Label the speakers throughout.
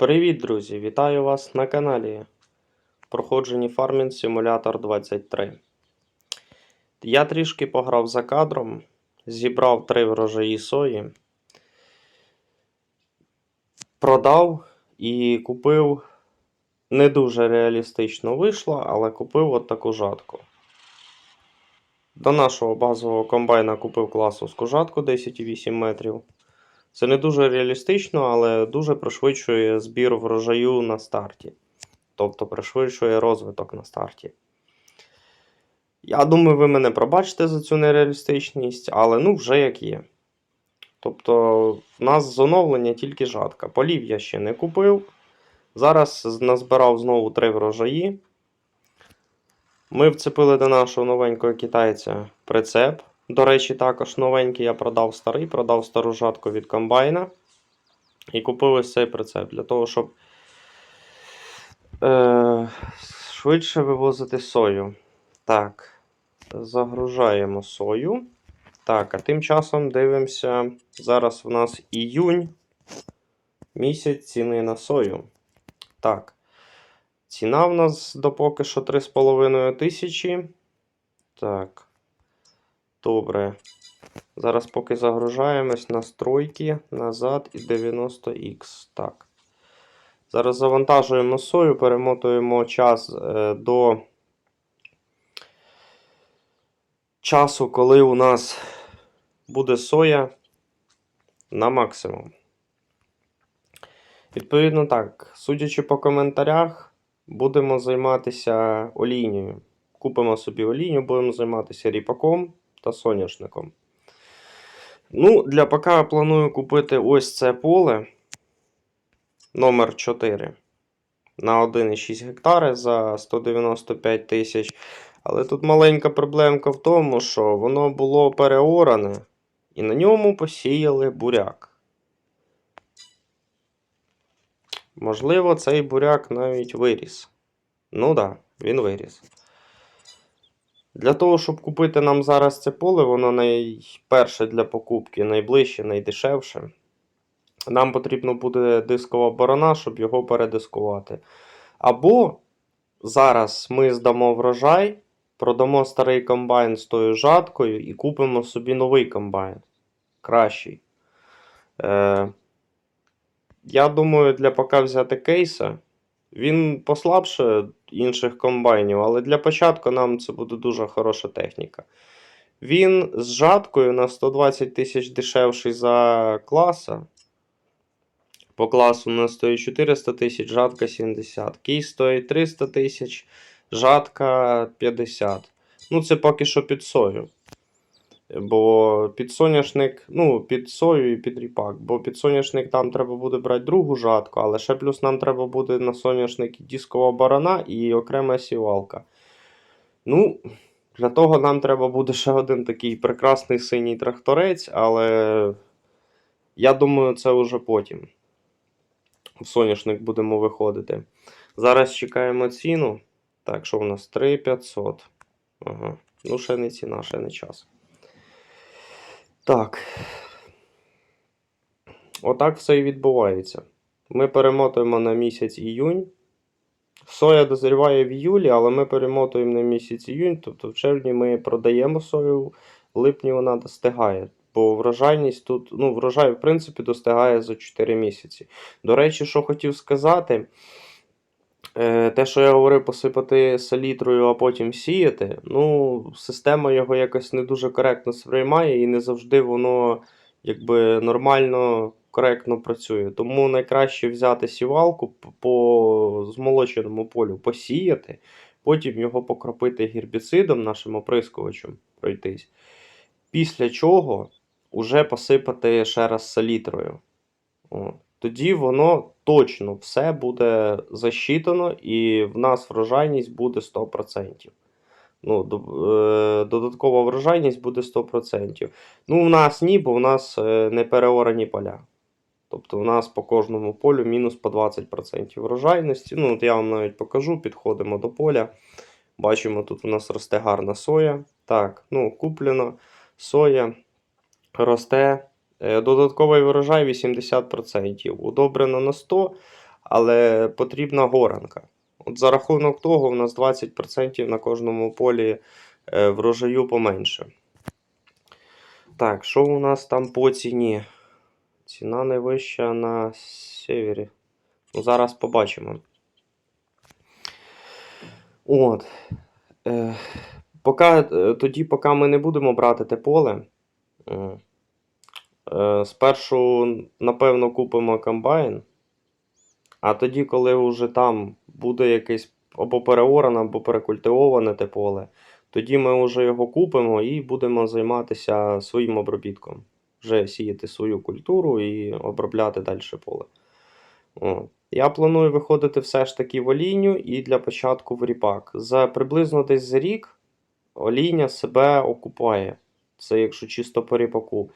Speaker 1: Привіт, друзі! Вітаю вас на каналі Проходжені Farming Simulator 23. Я трішки пограв за кадром, зібрав три врожаї сої, продав і купив не дуже реалістично вийшло, але купив от таку жатку. До нашого базового комбайна купив класовську жатку 10,8 метрів. Це не дуже реалістично, але дуже пришвидшує збір врожаю на старті. Тобто пришвидшує розвиток на старті. Я думаю, ви мене пробачите за цю нереалістичність, але ну вже як є. Тобто, в нас з оновлення тільки жатка. Полів я ще не купив. Зараз назбирав знову три врожаї. Ми вцепили до нашого новенького китайця прицеп. До речі, також новенький я продав старий, продав стару жатку від комбайна. І купив ось цей прицеп для того, щоб е, швидше вивозити сою. Так, загружаємо сою. Так, а тим часом дивимося. Зараз в нас іюнь. Місяць ціни на сою. Так. Ціна в нас допоки що 3,5 тисячі. Так. Добре. Зараз поки загружаємось настройки назад і 90х. Так. Зараз завантажуємо сою, перемотуємо час е, до часу, коли у нас буде соя на максимум. Відповідно так, судячи по коментарях, будемо займатися олійнею. Купимо собі олійню, будемо займатися ріпаком та соняшником. Ну, для ПК я планую купити ось це поле номер 4 на 1,6 гектари за 195 тисяч. Але тут маленька проблемка в тому, що воно було переоране, і на ньому посіяли буряк. Можливо, цей буряк навіть виріс. Ну так, да, він виріс. Для того, щоб купити нам зараз це поле, воно найперше для покупки, найближче, найдешевше. Нам потрібно буде дискова борона, щоб його передискувати. Або зараз ми здамо врожай, продамо старий комбайн з тою жаткою і купимо собі новий комбайн. Кращий. Е, Я думаю, для поки взяти кейса. Він послабше інших комбайнів, але для початку нам це буде дуже хороша техніка. Він з жаткою на 120 тисяч дешевший за класа. По класу у нас стоїть 400 тисяч, жатка 70. Кій стоїть 300 тисяч, жатка 50. Ну, це поки що під сою. Бо під соняшник, ну, під сою і під ріпак. Бо під соняшник там треба буде брати другу жатку, але ще плюс нам треба буде на соняшник дискова барана і окрема сівалка. Ну, для того нам треба буде ще один такий прекрасний синій тракторець, але я думаю, це вже потім. В соняшник будемо виходити. Зараз чекаємо ціну. Так, що у нас 3500. Ага. Ну, ще не ціна, ще не час. Так. Отак все і відбувається. Ми перемотуємо на місяць іюнь. Соя дозріває в іюлі, але ми перемотуємо на місяць іюнь. Тобто в червні ми продаємо сою, в липні вона достигає. Бо врожайність тут, ну, врожай, в принципі, достигає за 4 місяці. До речі, що хотів сказати. Е, Те, що я говорив, посипати селітрою, а потім сіяти, ну, система його якось не дуже коректно сприймає і не завжди воно якби нормально, коректно працює. Тому найкраще взяти сівалку по змолоченому полю, посіяти, потім його покропити гербіцидом, нашим оприскувачем пройтись. Після чого вже посипати ще раз селітрою. О. Тоді воно точно все буде засчитано, і в нас врожайність буде 100%. Ну, е, додаткова врожайність буде 100%. Ну, в нас ні, бо в нас е, не переорані поля. Тобто у нас по кожному полю мінус по 20% врожайності. Ну, от я вам навіть покажу, підходимо до поля. Бачимо, тут у нас росте гарна соя. Так, ну, куплено соя росте. Е, Додатковий врожай 80%. Удобрено на 100, але потрібна горанка. От за рахунок того, у нас 20% на кожному полі е, врожаю поменше. Так, що у нас там по ціні? Ціна найвища на севері. Ну, зараз побачимо. От. Е, поки, е, тоді, поки ми не будемо брати те поле. Е, спершу, напевно, купимо комбайн. А тоді, коли вже там буде якесь або переоране, або перекультивоване те поле, тоді ми вже його купимо і будемо займатися своїм обробітком. Вже сіяти свою культуру і обробляти далі поле. О. Я планую виходити все ж таки в олійню і для початку в ріпак. За приблизно десь за рік олійня себе окупає. Це якщо чисто по ріпаку.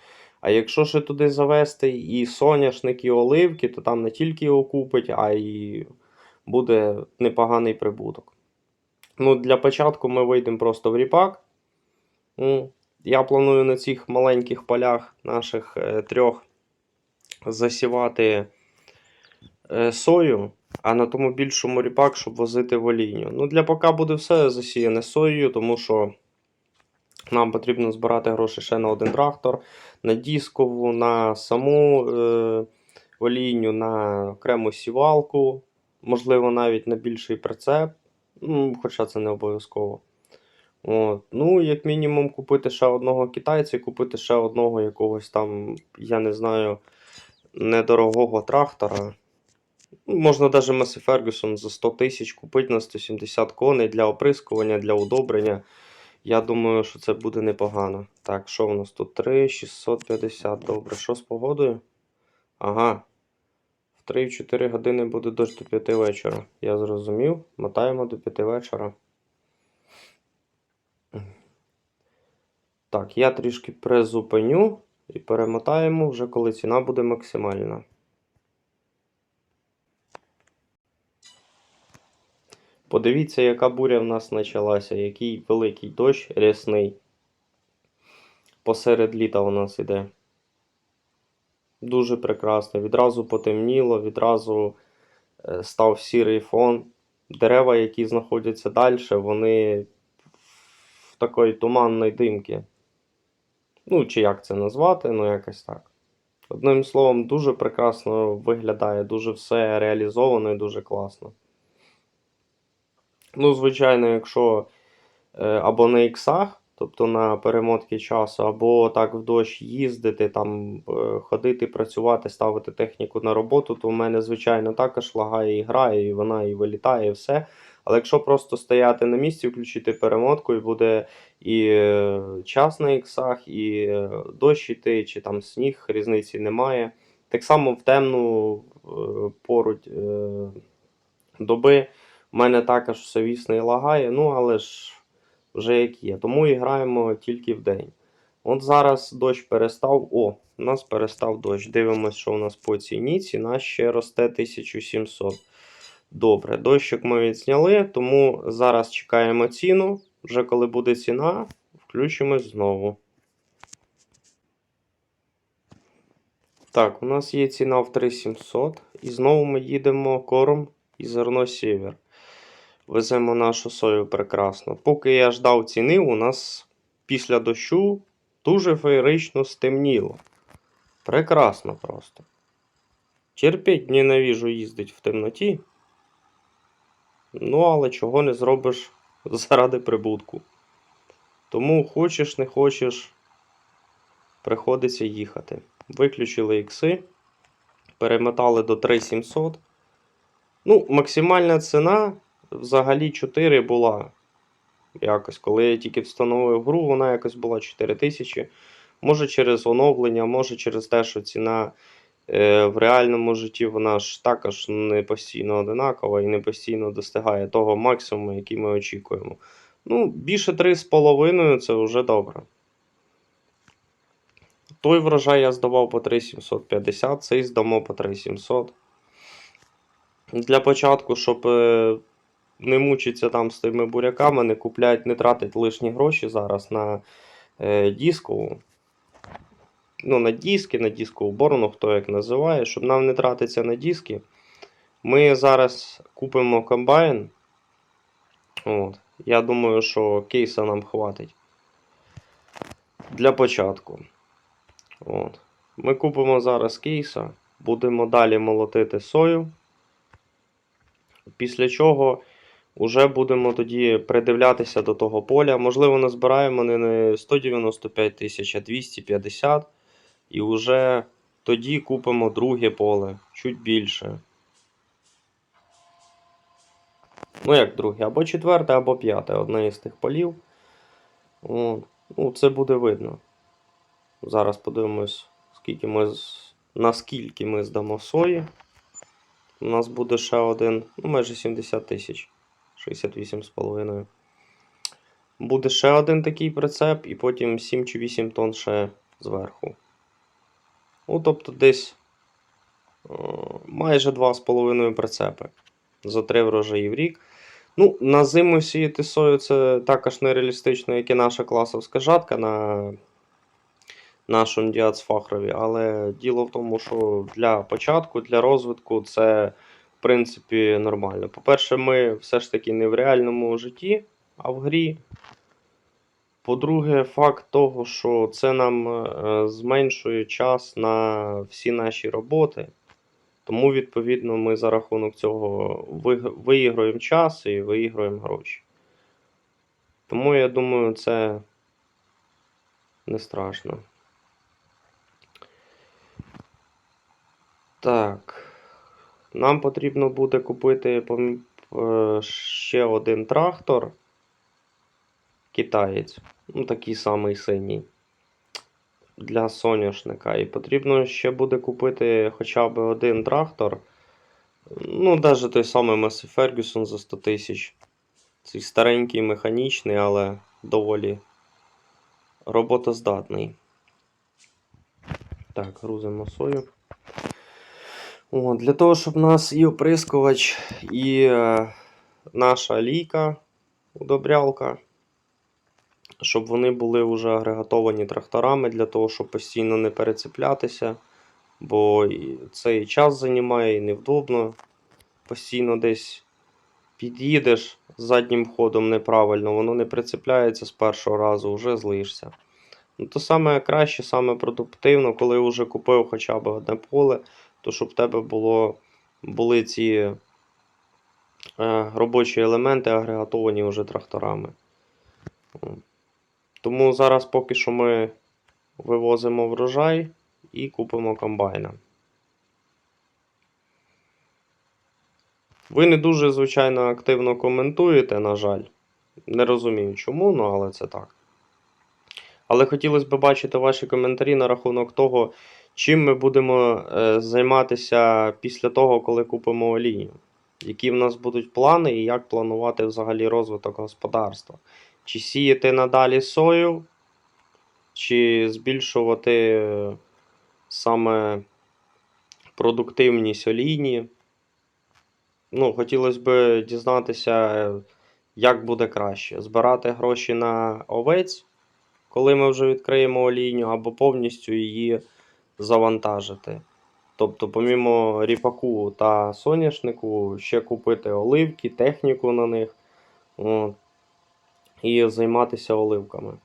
Speaker 1: А якщо ще туди завести і соняшник, і оливки, то там не тільки окупить, а й буде непоганий прибуток. Ну, для початку ми вийдемо просто в ріпак. Я планую на цих маленьких полях наших е, трьох засівати е, сою, а на тому більшому ріпак, щоб возити в олійню. Ну, для пока буде все засіяне соєю, тому що нам потрібно збирати гроші ще на один трактор, на дискову, на саму е, олійню, на окрему сівалку, можливо, навіть на більший прицеп, ну, хоча це не обов'язково. От. Ну, як мінімум, купити ще одного китайця, купити ще одного якогось там, я не знаю, недорогого трактора. Можна навіть Massey Ferguson за 100 тисяч купити на 170 коней для оприскування, для удобрення. Я думаю, що це буде непогано. Так, що у нас тут? 3, 650. Добре, що з погодою? Ага. В 3-4 години буде дощ до 5 вечора. Я зрозумів. Мотаємо до 5 вечора. Так, я трішки призупиню і перемотаємо вже коли ціна буде максимальна. Подивіться, яка буря в нас почалася, який великий дощ рясний. Посеред літа у нас іде. Дуже прекрасно. Відразу потемніло, відразу е, став сірий фон. Дерева, які знаходяться далі, вони в такої туманної димки. Ну, чи як це назвати, ну якось так. Одним словом, дуже прекрасно виглядає, дуже все реалізовано і дуже класно. Ну, звичайно, якщо е, або на іксах, тобто на перемотки часу, або так в дощ їздити, там, е, ходити, працювати, ставити техніку на роботу, то в мене, звичайно, також лагає і грає, і вона і вилітає, і все. Але якщо просто стояти на місці, включити перемотку, і буде і е, час на іксах, і дощ іти, чи там сніг, різниці немає. Так само в темну пору доби. У мене також все і лагає, ну але ж вже як є. Тому і граємо тільки в день. От зараз дощ перестав. О, у нас перестав дощ. Дивимось, що у нас по ціні. Ціна ще росте 1700. Добре, дощик ми відзняли, тому зараз чекаємо ціну. Вже коли буде ціна, включимось знову. Так, у нас є ціна в 3700. І знову ми їдемо корм і зерно сівер. Веземо нашу сою прекрасно. Поки я ждав ціни, у нас після дощу дуже феєрично стемніло. Прекрасно просто. Терпіть ненавіжу їздить в темноті. Ну, але чого не зробиш заради прибутку. Тому хочеш, не хочеш, приходиться їхати. Виключили ікси, перемотали до 3700. Ну, максимальна ціна взагалі 4 була. Якось, коли я тільки встановив гру, вона якось була 4000. Може через оновлення, може через те, що ціна е, в реальному житті вона ж також не постійно одинакова і не постійно достигає того максимуму, який ми очікуємо. Ну, більше 3,5 це вже добре. Той врожай я здавав по 3750, цей здамо по 3700. Для початку, щоб е, не мучиться там з тими буряками, не куплять, не тратить лишні гроші зараз на е, дискову. Ну, на диски, на дискову борону, хто як називає, щоб нам не тратиться на диски. Ми зараз купимо комбайн. От. Я думаю, що кейса нам хватить. Для початку. От. Ми купимо зараз кейса, будемо далі молотити сою. Після чого вже будемо тоді придивлятися до того поля. Можливо, назбираємо не 195 тисяч, а 250. І вже тоді купимо друге поле, чуть більше. Ну, як друге, або четверте, або п'яте, одне із тих полів. О, ну, це буде видно. Зараз подивимось, скільки ми наскільки ми здамо сої. У нас буде ще один, ну, майже 70 тисяч. 68,5. Буде ще один такий прицеп, і потім 7 чи 8 тонн ще зверху. Ну, тобто десь о, майже 2,5 прицепи за 3 врожаї в рік. Ну, на зиму сіяти сою це також нереалістично, як і наша класовська жатка на нашому діацфахрові. Але діло в тому, що для початку, для розвитку це принципі нормально. По-перше, ми все ж таки не в реальному житті, а в грі. По-друге, факт того, що це нам е, зменшує час на всі наші роботи. Тому, відповідно, ми за рахунок цього виіграємо час і виіграємо гроші. Тому я думаю, це не страшно. Так. Нам потрібно буде купити е, ще один трактор. Китаєць. Ну, такий самий синій. Для соняшника. І потрібно ще буде купити хоча б один трактор. Ну, навіть той самий Massey Ferguson за 100 тисяч. Цей старенький механічний, але доволі роботоздатний. Так, грузимо сою. О, для того, щоб у нас і оприскувач, і е, наша лійка, удобрялка, щоб вони були вже агрегатовані тракторами для того, щоб постійно не перецеплятися. Бо це і час займає, і невдобно. Постійно десь під'їдеш заднім ходом неправильно, воно не прицепляється з першого разу, вже злишся. Ну, то саме краще, саме продуктивно, коли вже купив хоча б одне поле, то щоб в тебе було, були ці е, робочі елементи агрегатовані вже тракторами. Тому зараз поки що ми вивозимо врожай і купимо комбайна. Ви не дуже, звичайно, активно коментуєте, на жаль. Не розумію чому, ну але це так. Але хотілося б бачити ваші коментарі на рахунок того, чим ми будемо е, займатися після того, коли купимо олію. Які в нас будуть плани і як планувати взагалі розвиток господарства. Чи сіяти надалі сою, чи збільшувати е, саме продуктивність олійні. Ну, хотілося б дізнатися, е, як буде краще: збирати гроші на овець, коли ми вже відкриємо олійню, або повністю її завантажити. Тобто, помімо ріпаку та соняшнику, ще купити оливки, техніку на них і займатися оливками.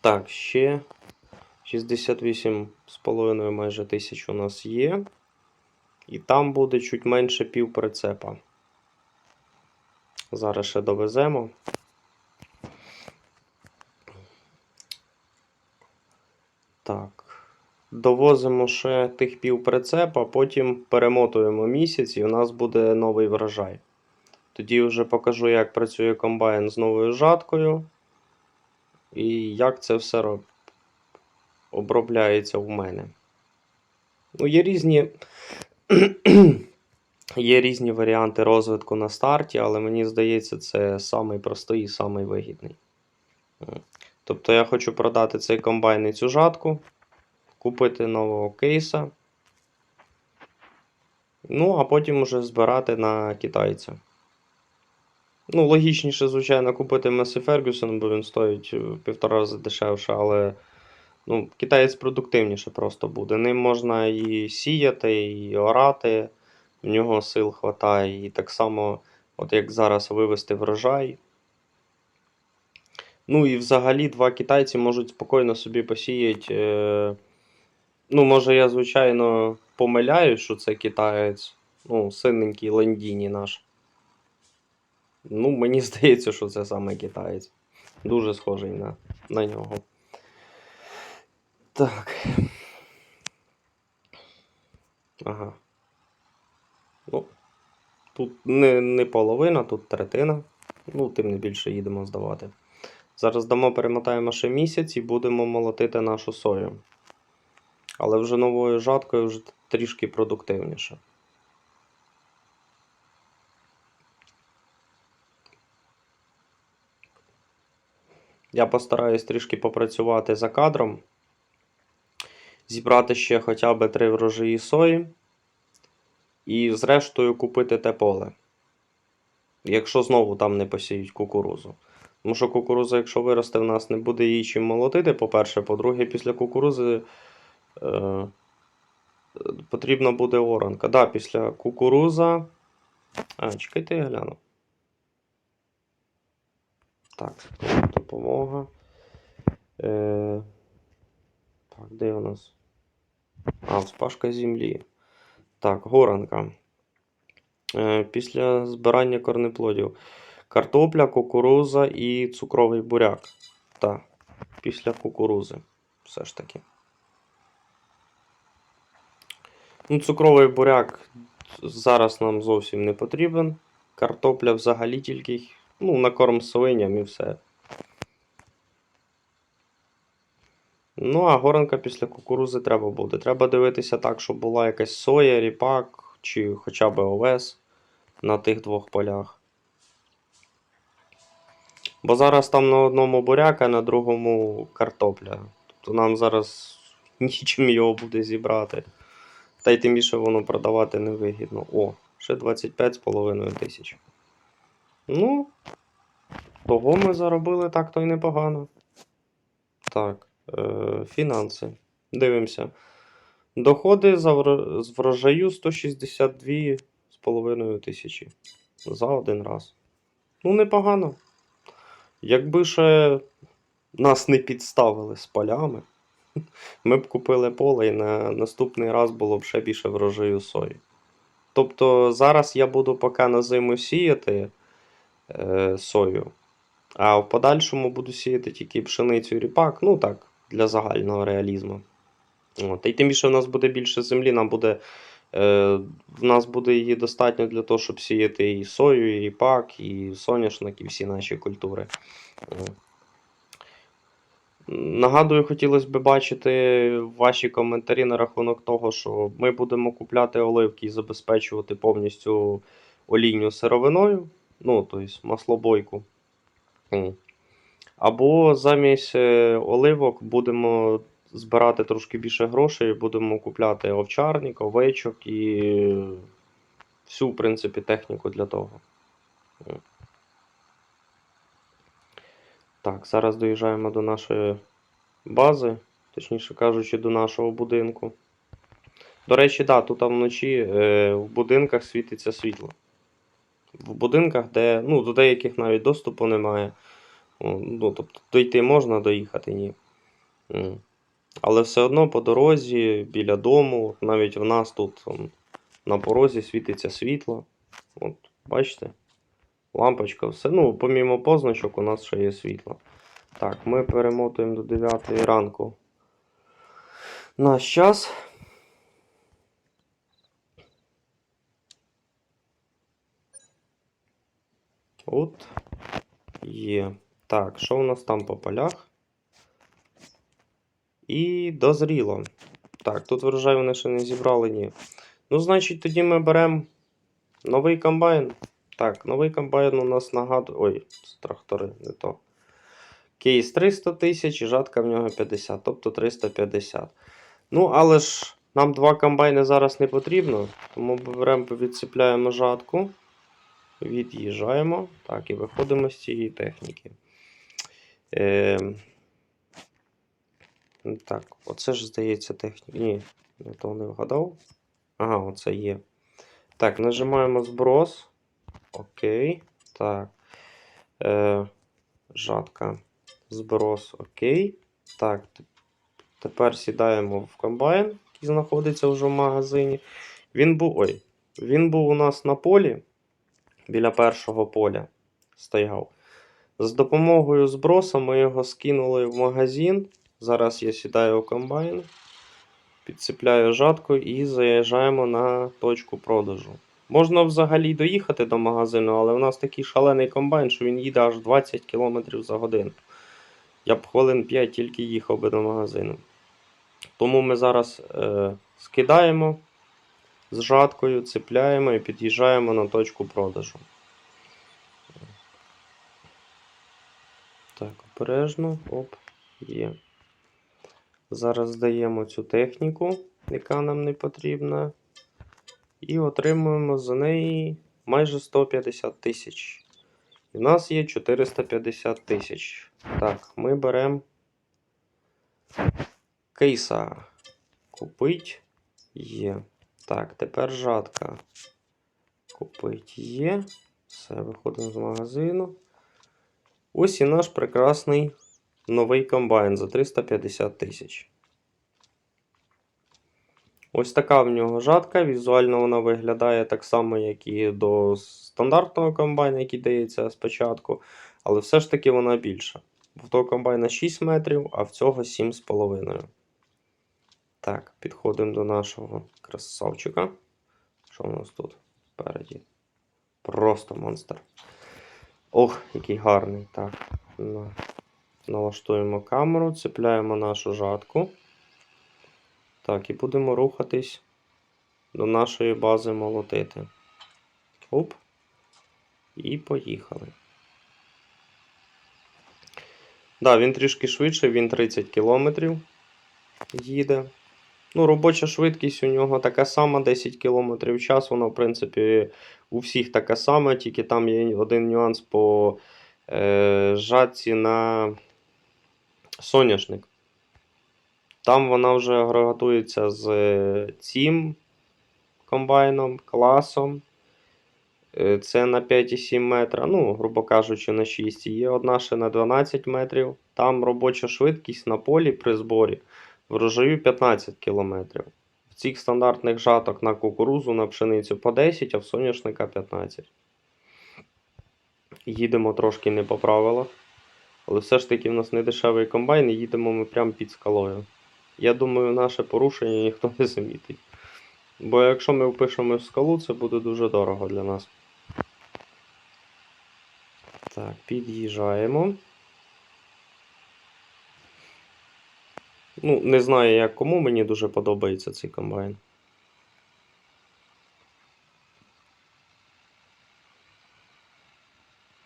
Speaker 1: Так, ще 68,5 майже тисяч у нас є. І там буде чуть менше пів прицепа. Зараз ще довеземо. Так. Довозимо ще тих пів прицепа, потім перемотуємо місяць і у нас буде новий врожай. Тоді вже покажу, як працює комбайн з новою жаткою. І як це все роб... обробляється у мене. Ну, є різні. Є різні варіанти розвитку на старті, але мені здається, це самий простий і самий вигідний. Тобто я хочу продати цей комбайн і цю жатку, купити нового кейса. Ну, а потім уже збирати на китайця. Ну, логічніше, звичайно, купити Месі Фергюсон, бо він стоїть в півтора рази дешевше, але Ну, китаєць продуктивніше просто буде. Ним можна і сіяти, і орати, в нього сил хватає. І так само, от як зараз вивести врожай. Ну і взагалі два китайці можуть спокійно собі посіяти. Е... Ну, може, я, звичайно, помиляюсь, що це китаєць. Ну, синенький Ландіні наш. Ну, мені здається, що це саме китаєць. Дуже схожий на, на нього. Так. Ага. Ну, тут не, не половина, тут третина. Ну, тим не більше їдемо здавати. Зараз дамо, перемотаємо ще місяць і будемо молотити нашу сою. Але вже новою жаткою вже трішки продуктивніше. Я постараюсь трішки попрацювати за кадром, зібрати ще хоча б три врожаї сої і, зрештою, купити те поле. Якщо знову там не посіють кукурузу. Тому що кукуруза, якщо виросте, в нас не буде її чим молотити, по-перше, по-друге, після кукурузи е, потрібна буде оранка. Да, після кукуруза. А, чекайте, я гляну. Так, допомога. Е, так, де у нас? А, вспашка землі. Так, горанка. Е, після збирання корнеплодів. Картопля, кукуруза і цукровий буряк. Так, після кукурузи. Все ж таки. Ну, цукровий буряк зараз нам зовсім не потрібен. Картопля взагалі тільки ну, на корм свиням і все. Ну, а горанка після кукурузи треба буде. Треба дивитися так, щоб була якась соя, ріпак чи хоча б овес на тих двох полях. Бо зараз там на одному буряк, а на другому картопля. Тобто нам зараз нічим його буде зібрати. Та й тим більше воно продавати невигідно. О, ще 25,5 тисяч. Ну, того ми заробили так то й непогано. Так, е, фінанси. Дивимося. Доходи з врожаю 162,5 тисячі. За один раз. Ну, непогано. Якби ще нас не підставили з полями, ми б купили поле і на наступний раз було б ще більше врожаю сої. Тобто зараз я буду поки на зиму сіяти е, сою, а в подальшому буду сіяти тільки пшеницю і ріпак, ну так, для загального реалізму. От. І тим більше в нас буде більше землі, нам буде, в нас буде її достатньо для того, щоб сіяти і сою, і ріпак, і соняшник, і всі наші культури. Е. Нагадую, хотілося б бачити ваші коментарі на рахунок того, що ми будемо купляти оливки і забезпечувати повністю олійню сировиною, ну, тобто маслобойку. Або замість е, оливок будемо збирати трошки більше грошей, будемо купляти овчарник, овечок і всю, в принципі, техніку для того. Так, зараз доїжджаємо до нашої бази, точніше кажучи, до нашого будинку. До речі, да, тут вночі е, в будинках світиться світло. В будинках, де, ну, до деяких навіть доступу немає. Ну, тобто дойти можна, доїхати ні. Але все одно по дорозі, біля дому, навіть в нас тут м, на порозі світиться світло. От, бачите? Лампочка, все. Ну, помімо позначок, у нас ще є світло. Так, ми перемотуємо до 9 ранку. Наш час. От. Є. Так, що у нас там по полях? І дозріло. Так, тут врожай вони ще не зібрали, ні. Ну, значить, тоді ми беремо новий комбайн. Так, новий комбайн у нас нагадує. Ой, трактори, не то. Кейс 300 тисяч і жатка в нього 50, тобто 350. Ну, але ж нам два комбайни зараз не потрібно, тому беремо, відцепляємо жатку, від'їжджаємо. Так, і виходимо з цієї техніки. Е, Так, оце ж здається техніка. Ні, не то не вгадав. Ага, оце є. Так, нажимаємо зброс. Окей. Так. Е, жатка. Зброс. Окей. Так. Тепер сідаємо в комбайн, який знаходиться вже в магазині. Він був. Ой. Він був у нас на полі. Біля першого поля стояв. З допомогою зброса ми його скинули в магазин. Зараз я сідаю в комбайн, підцепляю жатку і заїжджаємо на точку продажу. Можна взагалі доїхати до магазину, але в нас такий шалений комбайн, що він їде аж 20 км за годину. Я б хвилин 5 тільки їхав би до магазину. Тому ми зараз е, скидаємо з жаткою, цепляємо і під'їжджаємо на точку продажу. Так, обережно. Оп, є. Зараз здаємо цю техніку, яка нам не потрібна. І отримуємо за неї майже 150 тисяч. І в нас є 450 тисяч. Так, ми беремо кейса. Купить є. Так, тепер жатка. Купить є. Все, виходимо з магазину. Ось і наш прекрасний новий комбайн за 350 тисяч. Ось така в нього жатка. Візуально вона виглядає так само, як і до стандартного комбайна, який дається спочатку. Але все ж таки вона більша. В того комбайна 6 метрів, а в цього 7,5. Так, підходимо до нашого красавчика. Що у нас тут впереді? Просто монстр. Ох, який гарний. Так. На. Налаштуємо камеру, цепляємо нашу жатку. Так, і будемо рухатись до нашої бази молотити. Оп. І поїхали. Да, він трішки швидше, він 30 км їде. Ну, робоча швидкість у нього така сама 10 км в час. Вона, в принципі, у всіх така сама, тільки там є один нюанс по е, жатці на соняшник. Там вона вже агрегатується з е, цим комбайном, класом. Е, Це на 5,7 метра, ну, грубо кажучи, на 6. Є одна ще на 12 метрів. Там робоча швидкість на полі при зборі врожаю 15 км. В цих стандартних жаток на кукурузу, на пшеницю по 10, а в соняшника 15. Їдемо трошки не по правилах. Але все ж таки в нас не дешевий комбайн і їдемо ми прямо під скалою. Я думаю, наше порушення ніхто не замітить. Бо якщо ми впишемо в скалу, це буде дуже дорого для нас. Так, під'їжджаємо. Ну, не знаю, як кому, мені дуже подобається цей комбайн.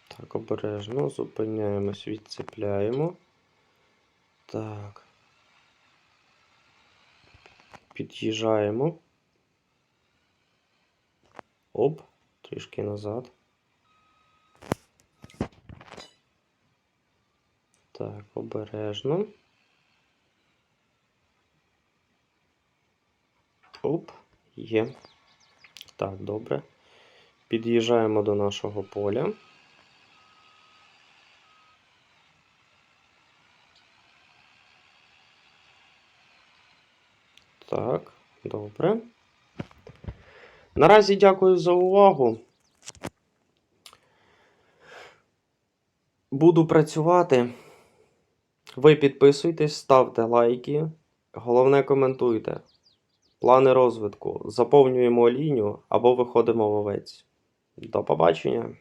Speaker 1: Так, обережно, зупиняємось, відцепляємо. Так. Під'їжджаємо. Оп, трішки назад. Так, обережно. Оп, є. Так, добре. Під'їжджаємо до нашого поля. Так, добре. Наразі дякую за увагу. Буду працювати. Ви підписуйтесь, ставте лайки. Головне коментуйте. Плани розвитку. Заповнюємо лінію або виходимо в овець. До побачення!